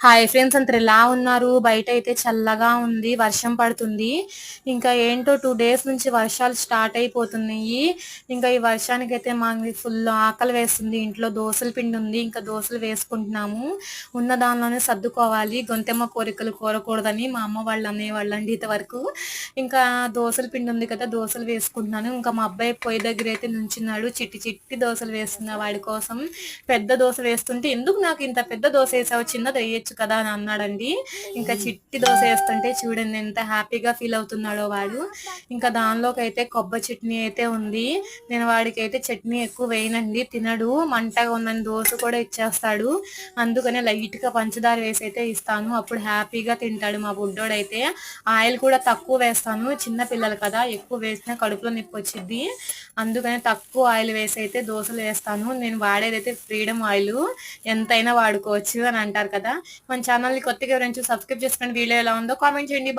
Hi friends అంతా ఎలా ఉన్నారు? బయట అయితే చల్లగా ఉంది వర్షం పడుతుంది. ఇంకా ఏంటో టూ డేస్ నుంచి వర్షాలు స్టార్ట్ అయిపోతున్నాయి. ఇంకా ఈ వర్షానికి అయితే మాకు ఫుల్ ఆకలి వేస్తుంది. ఇంట్లో దోశల పిండి ఉంది ఇంకా దోశలు వేసుకుంటున్నాము. ఉన్న దానిలోనే సర్దుకోవాలి. గొంతెమ్మ కోరికలు కోరకూడదని మా అమ్మ వాళ్ళు అనేవాళ్ళు అండి ఇంతవరకు. ఇంకా దోశల పిండి ఉంది కదా దోశలు వేసుకుంటున్నాను. ఇంకా మా అబ్బాయి పొయ్యి దగ్గర అయితే నుంచున్నాడు. చిట్టి చిట్టి దోశలు వేస్తున్నా వాడి కోసం. పెద్ద దోశ వేస్తుంటే ఎందుకు నాకు ఇంత పెద్ద దోశ వేసావు? చిన్నది వేయచ్చు కదా అని అన్నాడండి. ఇంకా చిట్టి దోశ వేస్తుంటే చూడండి ఎంత హ్యాపీగా ఫీల్ అవుతున్నాడో వాడు. ఇంకా దానిలోకి అయితే కొబ్బరి చట్నీ అయితే ఉంది. నేను వాడికి అయితే చట్నీ ఎక్కువ వేయనండి. తినడు. మంటగా ఉందని దోశ కూడా ఇచ్చేస్తాడు. అందుకనే లైట్గా పంచదార వేసి అయితే ఇస్తాను. అప్పుడు హ్యాపీగా తింటాడు మా బుడ్డోడైతే. ఆయిల్ కూడా తక్కువ వేస్తాను. చిన్న పిల్లలు కదా ఎక్కువ వేసినా కడుపులో నొప్పి వచ్చింది అందుకని తక్కువ ఆయిల్ వేసి అయితే దోశలు వేస్తాను. నేను వాడేదైతే ఫ్రీడమ్ ఆయిల్ ఎంతైనా వాడుకోవచ్చు అని అంటారు కదా. మన ఛానల్ని కొత్తగా ఎవరైనా సబ్స్క్రైబ్ చేసుకోండి. వీడియో ఎలా ఉందో కామెంట్ చేయండి.